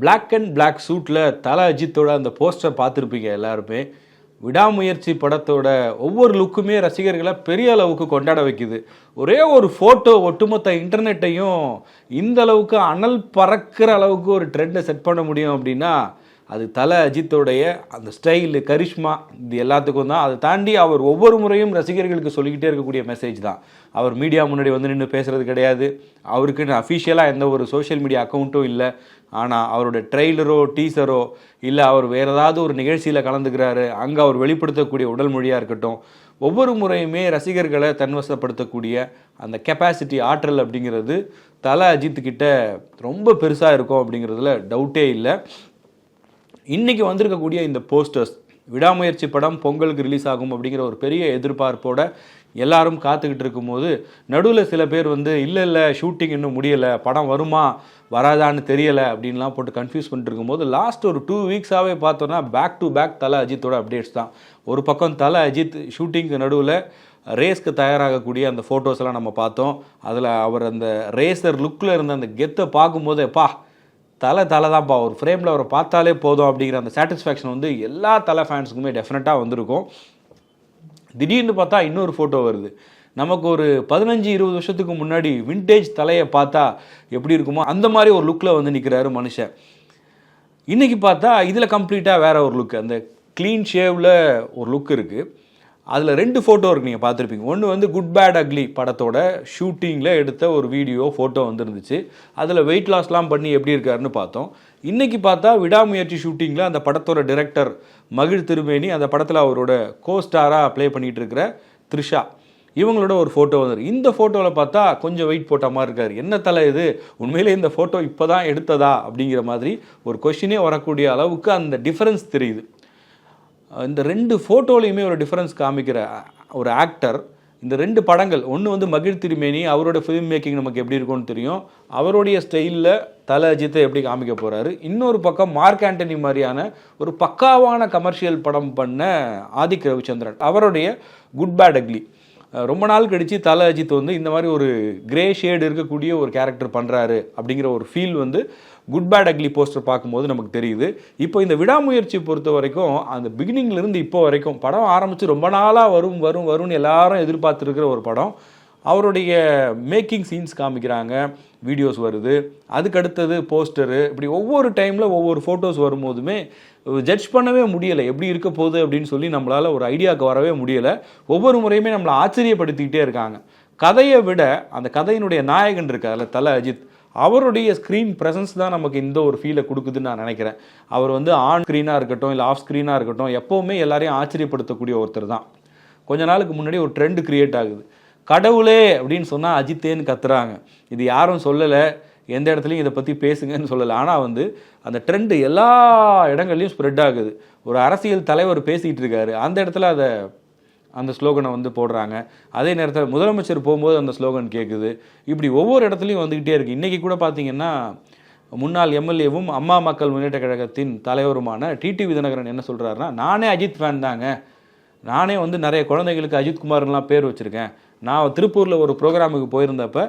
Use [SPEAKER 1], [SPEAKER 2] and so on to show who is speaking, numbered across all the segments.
[SPEAKER 1] Black and black சூட்டில் தலை அஜித்தோட அந்த போஸ்டரை பார்த்துருப்பீங்க எல்லாருமே. விடாமுயற்சி படத்தோட ஒவ்வொரு லுக்குமே ரசிகர்களை பெரிய அளவுக்கு கொண்டாட வைக்குது. ஒரே ஒரு ஃபோட்டோ ஒட்டுமொத்த இன்டர்நெட்டையும் இந்த அளவுக்கு அனல் பறக்கிற அளவுக்கு ஒரு ட்ரெண்டை செட் பண்ண முடியும் அப்படின்னா அது தலை அஜித்தோடைய அந்த ஸ்டைலு கரிஷ்மா இது எல்லாத்துக்கும் தான். அதை தாண்டி அவர் ஒவ்வொரு முறையும் ரசிகர்களுக்கு சொல்லிக்கிட்டே இருக்கக்கூடிய மெசேஜ் தான். அவர் மீடியா முன்னாடி வந்து நின்று பேசுறது கிடையாது. அவருக்குன்னு அஃபிஷியலாக எந்த ஒரு சோஷியல் மீடியா அக்கௌண்ட்டும் இல்லை. ஆனால் அவருடைய ட்ரெய்லரோ டீசரோ இல்லை அவர் வேறு ஏதாவது ஒரு நிகழ்ச்சியில் கலந்துக்கிறாரு அங்கே அவர் வெளிப்படுத்தக்கூடிய உடல் மொழியாக இருக்கட்டும் ஒவ்வொரு முறையுமே ரசிகர்களை தன்வசப்படுத்தக்கூடிய அந்த கெப்பாசிட்டி ஆற்றல் அப்படிங்கிறது தல அஜித்துக்கிட்ட ரொம்ப பெருசாக இருக்கும் அப்படிங்கிறதுல டவுட்டே இல்லை. இன்றைக்கி வந்திருக்கக்கூடிய இந்த போஸ்டர்ஸ் விடாமுயற்சி படம் பொங்கலுக்கு ரிலீஸ் ஆகும் அப்படிங்கிற ஒரு பெரிய எதிர்பார்ப்போட எல்லாரும் காத்துக்கிட்டு இருக்கும்போது நடுவில் சில பேர் வந்து இல்லை இல்லை ஷூட்டிங் இன்னும் முடியலை படம் வருமா வராதான்னு தெரியலை அப்படின்லாம் போட்டு கன்ஃபியூஸ் பண்ணிட்டு இருக்கும்போது லாஸ்ட் ஒரு டூ வீக்ஸாகவே பார்த்தோன்னா பேக் டு பேக் தலை அஜித்தோட அப்டேட்ஸ் தான். ஒரு பக்கம் தலை அஜித் ஷூட்டிங்க்கு நடுவில் ரேஸ்க்கு தயாராகக்கூடிய அந்த ஃபோட்டோஸ்லாம் நம்ம பார்த்தோம். அதில் அவர் அந்த ரேசர் லுக்கில் இருந்த அந்த கெத்தை பார்க்கும்போது பா தலை தலை தான்ப்பா. ஒரு ஃப்ரேமில் அவரை பார்த்தாலே போதும் அப்படிங்கிற அந்த சாட்டிஸ்ஃபேக்ஷன் வந்து எல்லா தலை ஃபேன்ஸுக்குமே டெஃபினட்டாக வந்திருக்கும். திடீர்னு பார்த்தா இன்னொரு ஃபோட்டோ வருது. நமக்கு ஒரு பதினஞ்சு இருபது வருஷத்துக்கு முன்னாடி விண்டேஜ் தலையை பார்த்தா எப்படி இருக்குமோ அந்த மாதிரி ஒரு லுக்கில் வந்து நிற்கிறாரு மனுஷன். இன்றைக்கி பார்த்தா இதில் கம்ப்ளீட்டாக வேறு ஒரு லுக் அந்த க்ளீன் ஷேவில் ஒரு லுக் இருக்குது அதில் ரெண்டு ஃபோட்டோ இருக்கு நீங்கள் பார்த்துருப்பீங்க. ஒன்று வந்து குட் பேட் அக்லி படத்தோட ஷூட்டிங்கில் எடுத்த ஒரு வீடியோ ஃபோட்டோ வந்துருந்துச்சு. அதில் வெயிட் லாஸ்லாம் பண்ணி எப்படி இருக்காருன்னு பார்த்தோம். இன்றைக்கி பார்த்தா விடாமுயற்சி ஷூட்டிங்கில் அந்த படத்தோட டிரெக்டர் மகிழ் திருமேனி அந்த படத்தில் அவரோட கோ ஸ்டாராக ப்ளே பண்ணிகிட்டு இருக்கிற த்ரிஷா. இவங்களோட ஒரு ஃபோட்டோ வந்துருக்கு. இந்த ஃபோட்டோவில் பார்த்தா கொஞ்சம் வெயிட் போட்ட மாதிரி இருக்கார். என்ன தலை இது? உண்மையிலே இந்த ஃபோட்டோ இப்போ தான் எடுத்ததா? அப்படிங்கிற மாதிரி ஒரு கொஷினே வரக்கூடிய அளவுக்கு அந்த டிஃப்ரென்ஸ் தெரியுது. இந்த ரெண்டு ஃபோட்டோலையுமே ஒரு டிஃப்ரென்ஸ் காமிக்கிற ஒரு ஆக்டர் இந்த ரெண்டு படங்கள் ஒன்று வந்து மகிழ் திருமேனி அவரோட ஃபிலிம் மேக்கிங் நமக்கு எப்படி இருக்கும்னு தெரியும். அவருடைய ஸ்டைலில் தல அஜித்தை எப்படி காமிக்க போகிறாரு இன்னொரு பக்கம் மார்க் ஆண்டனி மாதிரியான ஒரு பக்காவான கமர்ஷியல் படம் பண்ண ஆதிக் ரவிச்சந்திரன் அவருடைய குட் பேட் அக்லி ரொம்ப நாள் கழித்து தல அஜித் வந்து இந்த மாதிரி ஒரு கிரே ஷேடு இருக்கக்கூடிய ஒரு கேரக்டர் பண்ணுறாரு அப்படிங்கிற ஒரு ஃபீல் வந்து குட் பேட் அக்லி போஸ்டர் பார்க்கும்போது நமக்கு தெரியுது. இப்போ இந்த விடாமுயற்சி பொறுத்த வரைக்கும் அந்த பிகினிங்லேருந்து இப்போ வரைக்கும் படம் ஆரம்பித்து ரொம்ப நாளாக வரும் வரும் வரும்னு எல்லாரும் எதிர்பார்த்துருக்கிற ஒரு படம். அவருடைய மேக்கிங் சீன்ஸ் காமிக்கிறாங்க வீடியோஸ் வருது. அதுக்கடுத்தது போஸ்டரு இப்படி ஒவ்வொரு டைமில் ஒவ்வொரு ஃபோட்டோஸ் வரும்போதுமே ஜட்ஜ் பண்ணவே முடியலை. எப்படி இருக்க போகுது அப்படின்னு சொல்லி நம்மளால் ஒரு ஐடியாவுக்கு வரவே முடியலை. ஒவ்வொரு முறையுமே நம்மளை ஆச்சரியப்படுத்திக்கிட்டே இருக்காங்க. கதையை விட அந்த கதையினுடைய நாயகன் இருக்கார்ல தல அஜித் அவருடைய ஸ்க்ரீன் ப்ரெசன்ஸ் தான் நமக்கு இந்த ஒரு ஃபீலை கொடுக்குதுன்னு நான் நினைக்கிறேன். அவர் வந்து ஆன் ஸ்க்ரீனாக இருக்கட்டும் இல்லை ஆஃப் ஸ்க்ரீனாக இருக்கட்டும் எப்போவுமே எல்லாரையும் ஆச்சரியப்படுத்தக்கூடிய ஒருத்தர் தான். கொஞ்ச நாளுக்கு முன்னாடி ஒரு ட்ரெண்ட் க்ரியேட் ஆகுது. கடவுளே அப்படின்னு சொன்னால் அஜித்தேன்னு கத்துறாங்க. இது யாரும் சொல்லலை. எந்த இடத்துலையும் இதை பற்றி பேசுங்கன்னு சொல்லலை. ஆனால் வந்து அந்த ட்ரெண்டு எல்லா இடங்கள்லையும் ஸ்ப்ரெட் ஆகுது. ஒரு அரசியல் தலைவர் பேசிகிட்டு இருக்காரு. அந்த இடத்துல அதை அந்த ஸ்லோகனை வந்து போடுறாங்க. அதே நேரத்தில் முதலமைச்சர் போகும்போது அந்த ஸ்லோகன் கேட்குது இப்படி ஒவ்வொரு இடத்துலையும் வந்துக்கிட்டே இருக்குது இன்றைக்கி கூட பார்த்தீங்கன்னா முன்னாள் எம்எல்ஏவும் அம்மா மக்கள் முன்னேற்ற கழகத்தின் தலைவருமான டிடி விதநகரன் என்ன சொல்கிறாருன்னா நானே அஜித் ஃபேன் தாங்க. நானே வந்து நிறைய குழந்தைங்களுக்கு அஜித்குமார்லாம் பேர் வச்சுருக்கேன். நான் திருப்பூரில் ஒரு ப்ரோக்ராமுக்கு போயிருந்தப்ப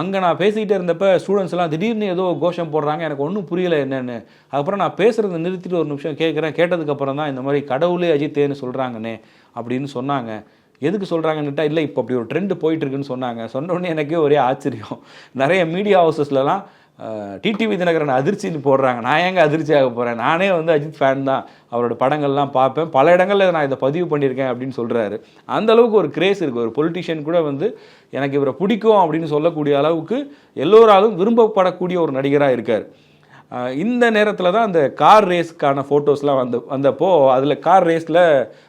[SPEAKER 1] அங்கே நான் பேசிக்கிட்டே இருந்தப்போ ஸ்டூடெண்ட்ஸ்லாம் திடீர்னு ஏதோ கோஷம் போடுறாங்க. எனக்கு ஒன்றும் புரியல என்னென்னு. அதுக்கப்புறம் நான் பேசுகிறத நிறுத்திட்டு ஒரு நிமிஷம் கேட்குறேன் கேட்டதுக்கப்புறம் தான் இந்த மாதிரி கடவுளே அஜித்தேன்னு சொல்கிறாங்கன்னே அப்படின்னு சொன்னாங்க. எதுக்கு சொல்கிறாங்கன்னுட்டா இல்லை இப்போ அப்படி ஒரு ட்ரெண்டு போயிட்டு இருக்குன்னு சொன்னாங்க. சொன்ன உடனே எனக்கே ஒரே ஆச்சரியம். நிறைய மீடியா ஹவுசஸ்லலாம் டிடிவி தினகரன் அதிர்ச்சின்னு போடுறாங்க. நான் ஏங்க அதிர்ச்சி ஆக போகிறேன் நானே வந்து அஜித் ஃபேன் தான். அவரோட படங்கள்லாம் பார்ப்பேன். பல இடங்களில் நான் இதை பதிவு பண்ணியிருக்கேன் அப்படின்னு சொல்கிறாரு அந்த அளவுக்கு ஒரு கிரேஸ் இருக்குது ஒரு பொலிட்டிஷியன் கூட வந்து எனக்கு இவரை பிடிக்கும் அப்படின்னு சொல்லக்கூடிய அளவுக்கு எல்லோராலும் விரும்பப்படக்கூடிய ஒரு நடிகராக இருக்கார். இந்த நேரத்தில் தான் அந்த கார் ரேஸ்க்கான ஃபோட்டோஸ்லாம் வந்து வந்தப்போ அதில் கார் ரேஸில்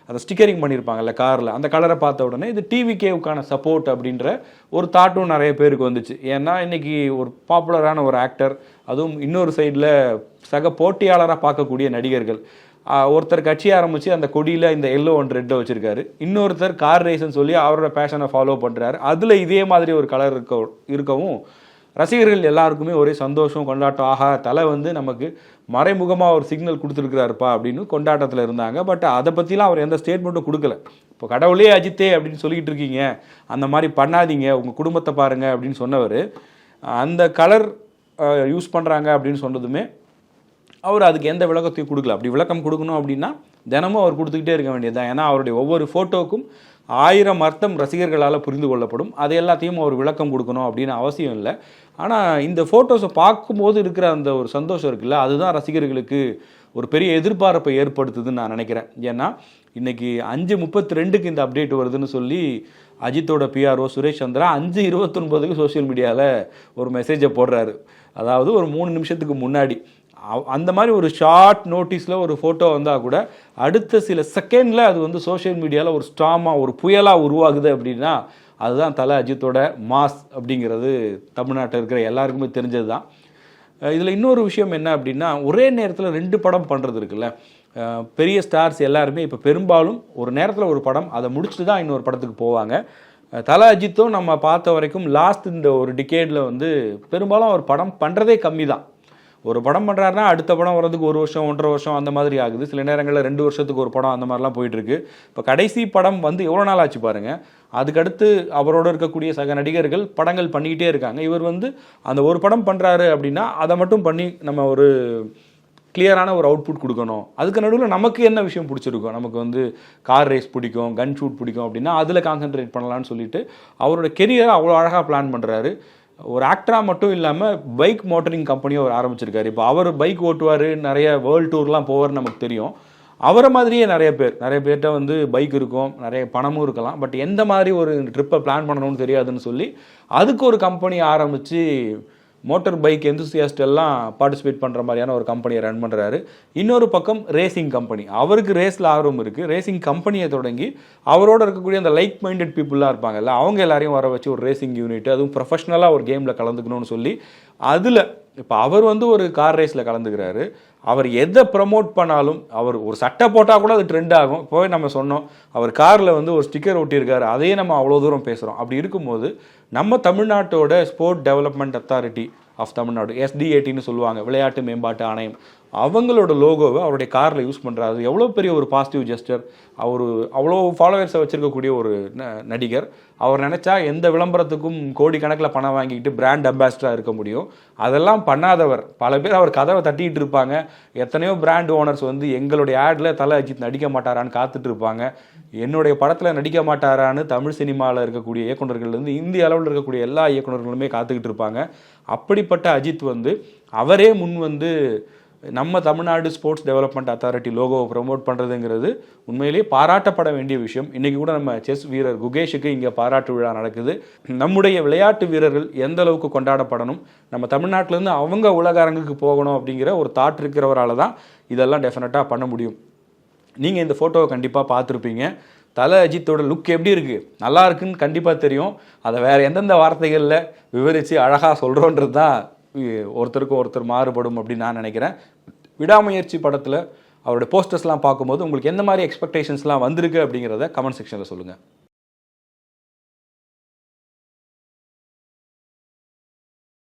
[SPEAKER 1] அந்த ஸ்டிக்கரிங் பண்ணியிருப்பாங்கல்ல காரில் அந்த கலரை பார்த்த உடனே இது டிவிகேவுக்கான சப்போர்ட் அப்படின்ற ஒரு தாட்டும் நிறைய பேருக்கு வந்துச்சு. ஏன்னா இன்றைக்கி ஒரு பாப்புலரான ஒரு ஆக்டர் அதுவும் இன்னொரு சைடில் சக போட்டியாளராக பார்க்கக்கூடிய நடிகர்கள். ஒருத்தர் கட்சி ஆரம்பித்து அந்த கொடியில் இந்த எல்லோ அண்ட் ரெட்டை வச்சுருக்காரு. இன்னொருத்தர் கார் ரேஸ்ன்னு சொல்லி அவரோட பேஷனை ஃபாலோ பண்ணுறாரு அதில் இதே மாதிரி ஒரு கலர் இருக்க இருக்கவும் ரசிகர்கள் எல்லாருக்குமே ஒரே சந்தோஷம் கொண்டாட்டம். ஆஹா தலை வந்து நமக்கு மறைமுகமாக ஒரு சிக்னல் கொடுத்துருக்கிறாருப்பா அப்படின்னு கொண்டாட்டத்தில் இருந்தாங்க. பட் அதை பற்றிலாம் அவர் எந்த ஸ்டேட்மெண்ட்டும் கொடுக்கல. இப்போ கடவுளே அஜித்தே அப்படின்னு சொல்லிக்கிட்டு இருக்கீங்க. அந்த மாதிரி பண்ணாதீங்க. உங்கள் குடும்பத்தை பாருங்க அப்படின்னு சொன்னவர். அந்த கலர் யூஸ் பண்ணுறாங்க அப்படின்னு சொன்னதுமே அவர் அதுக்கு எந்த விளக்கத்தையும் கொடுக்கல. அப்படி விளக்கம் கொடுக்கணும் அப்படின்னா தினமும் அவர் கொடுத்துக்கிட்டே இருக்க வேண்டியதுதான். ஏன்னா அவருடைய ஒவ்வொரு ஃபோட்டோக்கும் ஆயிரம் அர்த்தம் ரசிகர்களால் புரிந்து கொள்ளப்படும். அது எல்லாத்தையும் அவர் விளக்கம் கொடுக்கணும் அப்படின்னு அவசியம் இல்லை. ஆனால் இந்த ஃபோட்டோஸை பார்க்கும்போது இருக்கிற அந்த ஒரு சந்தோஷம் இருக்குல்ல அதுதான் ரசிகர்களுக்கு ஒரு பெரிய எதிர்பார்ப்பை ஏற்படுத்துதுன்னு நான் நினைக்கிறேன். ஏன்னா இன்றைக்கி அஞ்சு முப்பத்தி ரெண்டுக்கு இந்த அப்டேட் வருதுன்னு சொல்லி அஜித்தோட பிஆர்ஓ சுரேஷ் சந்திரா அஞ்சு இருபத்தொன்பதுக்கு சோஷியல் மீடியாவில் ஒரு மெசேஜை போடுறாரு. அதாவது ஒரு மூணு நிமிஷத்துக்கு முன்னாடி. அந்த மாதிரி ஒரு ஷார்ட் நோட்டீஸில் ஒரு ஃபோட்டோ வந்தால் கூட அடுத்த சில செகண்டில் அது வந்து சோஷியல் மீடியாவில் ஒரு ஸ்டாமாக ஒரு புயலாக உருவாகுது அப்படின்னா அதுதான் தலை அஜித்தோட மாஸ் அப்படிங்கிறது தமிழ்நாட்டில் இருக்கிற எல்லாருக்குமே தெரிஞ்சது தான் இதில் இன்னொரு விஷயம் என்ன அப்படின்னா ஒரே நேரத்தில் ரெண்டு படம் பண்ணுறது இருக்குல்ல. பெரிய ஸ்டார்ஸ் எல்லாருமே இப்போ பெரும்பாலும் ஒரு நேரத்தில் ஒரு படம் அதை முடிச்சுட்டு தான் இன்னொரு படத்துக்கு போவாங்க. தல அஜித்தும் நம்ம பார்த்த வரைக்கும் லாஸ்ட் இந்த ஒரு டிகேடில் வந்து பெரும்பாலும் அவர் படம் பண்ணுறதே கம்மி தான் ஒரு படம் பண்ணுறாருன்னா அடுத்த படம் வர்றதுக்கு ஒரு வருஷம் ஒன்றரை வருஷம் அந்த மாதிரி ஆகுது. சில நேரங்களில் ரெண்டு வருஷத்துக்கு ஒரு படம் அந்த மாதிரிலாம் போயிட்டுருக்கு. இப்போ கடைசி படம் வந்து எவ்வளோ நாள் ஆச்சு பாருங்கள் அதுக்கடுத்து அவரோட இருக்கக்கூடிய சக நடிகர்கள் படங்கள் பண்ணிக்கிட்டே இருக்காங்க. இவர் வந்து அந்த ஒரு படம் பண்ணுறாரு அப்படின்னா அதை மட்டும் பண்ணி நம்ம ஒரு கிளியரான ஒரு அவுட்புட் கொடுக்கணும். அதுக்கு நடுவில் நமக்கு என்ன விஷயம் பிடிச்சிருக்கும் நமக்கு வந்து கார் ரேஸ் பிடிக்கும் கன் ஷூட் பிடிக்கும் அப்படின்னா அதில் கான்சென்ட்ரேட் பண்ணலான்னு சொல்லிட்டு அவரோட கெரியரை அவ்வளோ அழகாக பிளான் பண்ணுறாரு ஒரு ஆக்டராக மட்டும் இல்லாமல் பைக் மோட்டரிங் கம்பெனியும் அவர் ஆரம்பிச்சிருக்காரு. இப்போ அவர் பைக் ஓட்டுவார் நிறைய வேர்ல்டு டூர்லாம் போவார் நமக்கு தெரியும். அவரை மாதிரியே நிறைய பேர். நிறைய பேர்கிட்ட வந்து பைக் இருக்கும் நிறைய பணமும் இருக்கலாம். பட் எந்த மாதிரி ஒரு ட்ரிப்பை பிளான் பண்ணணும்னு தெரியாதுன்னு சொல்லி அதுக்கு ஒரு கம்பெனி ஆரம்பித்து மோட்டார் பைக் எந்தூசியாஸ்ட் எல்லாம் பார்ட்டிசிபேட் பண்ணுற மாதிரியான ஒரு கம்பெனியை ரன் பண்ணுறாரு இன்னொரு பக்கம் ரேசிங் கம்பெனி அவருக்கு ரேஸில் ஆர்வம் இருக்குது ரேசிங் கம்பெனியை தொடங்கி அவரோட இருக்கக்கூடிய அந்த லைக் மைண்டட் பீப்புளாக இருப்பாங்கல்ல அவங்க எல்லாரையும் வர வச்சு ஒரு ரேசிங் யூனிட் அதுவும் ப்ரொஃபஷ்னலாக ஒரு கேமில் கலந்துக்கணும்னு சொல்லி அதில் இப்போ அவர் வந்து ஒரு கார் ரேஸில் கலந்துக்கிறாரு. அவர் எதை ப்ரமோட் பண்ணாலும் அவர் ஒரு சட்டை போட்டால் கூட அது ட்ரெண்ட் ஆகும். போய் நம்ம சொன்னோம் அவர் காரில் வந்து ஒரு ஸ்டிக்கர் ஒட்டியிருக்காரு அதையே நம்ம அவ்வளோ தூரம் பேசுகிறோம் அப்படி இருக்கும்போது நம்ம தமிழ்நாட்டோட sport development authority of Tamil Nadu எஸ்டிஏடின்னு சொல்லுவாங்க விளையாட்டு மேம்பாட்டு ஆணையம். அவங்களோட லோகோவை அவருடைய காரில் யூஸ் பண்ணுறாரு எவ்வளோ பெரிய ஒரு பாசிட்டிவ் ஜெஸ்டர் அவர் அவ்வளோ ஃபாலோவர்ஸை வச்சுருக்கக்கூடிய ஒரு ந- நடிகர். அவர் நினச்சா எந்த விளம்பரத்துக்கும் கோடிக்கணக்கில் பணம் வாங்கிக்கிட்டு பிராண்ட் அம்பாசிடராக இருக்க முடியும். அதெல்லாம் பண்ணாதவர். பல பேர் அவர் கதவை தட்டிக்கிட்டு இருப்பாங்க. எத்தனையோ பிராண்ட் ஓனர்ஸ் வந்து எங்களுடைய ஆடில் தலை அஜித் நடிக்க மாட்டாரான்னு காத்துட்டு இருப்பாங்க. என்னுடைய படத்தில் நடிக்க மாட்டாரான்னு தமிழ் சினிமாவில் இருக்கக்கூடிய இயக்குனர்கள்லேருந்து இந்திய அளவில் இருக்கக்கூடிய எல்லா இயக்குனர்களுமே காத்துக்கிட்டு இருப்பாங்க. அப்படிப்பட்ட அஜித் வந்து அவரே முன் வந்து நம்ம தமிழ்நாடு ஸ்போர்ட்ஸ் டெவலப்மெண்ட் அத்தாரிட்டி லோகோவை ப்ரமோட் பண்ணுறதுங்கிறது உண்மையிலேயே பாராட்டப்பட வேண்டிய விஷயம். இன்றைக்கி கூட நம்ம செஸ் வீரர் குகேஷுக்கு இங்கே பாராட்டு விழா நடக்குது. நம்முடைய விளையாட்டு வீரர்கள் எந்த அளவுக்கு கொண்டாடப்படணும்? நம்ம தமிழ்நாட்டிலேருந்து அவங்க உலக அரங்குக்கு போகணும் அப்படிங்கிற ஒரு தாட் இருக்கிறவரால் தான் இதெல்லாம் டெஃபினட்டாக பண்ண முடியும். நீங்கள் இந்த ஃபோட்டோவை கண்டிப்பாக பார்த்துருப்பீங்க. தலை அஜித்தோட லுக் எப்படி இருக்குது நல்லா இருக்குன்னு கண்டிப்பாக தெரியும். அதை வேறு எந்தெந்த வார்த்தைகளில் விவரித்து அழகாக சொல்கிறோன்றது தான் ஒருத்தருக்கும் ஒருத்தர் மாறுபடும் அப்படின்னு நான் நினைக்கிறேன். விடாமுயற்சி படத்தில் அவருடைய போஸ்டர்ஸ்லாம் பார்க்கும்போது உங்களுக்கு எந்த மாதிரி எக்ஸ்பெக்டேஷன்ஸ்லாம் வந்திருக்கு அப்படிங்கிறத கமெண்ட் செக்ஷனில் சொல்லுங்கள்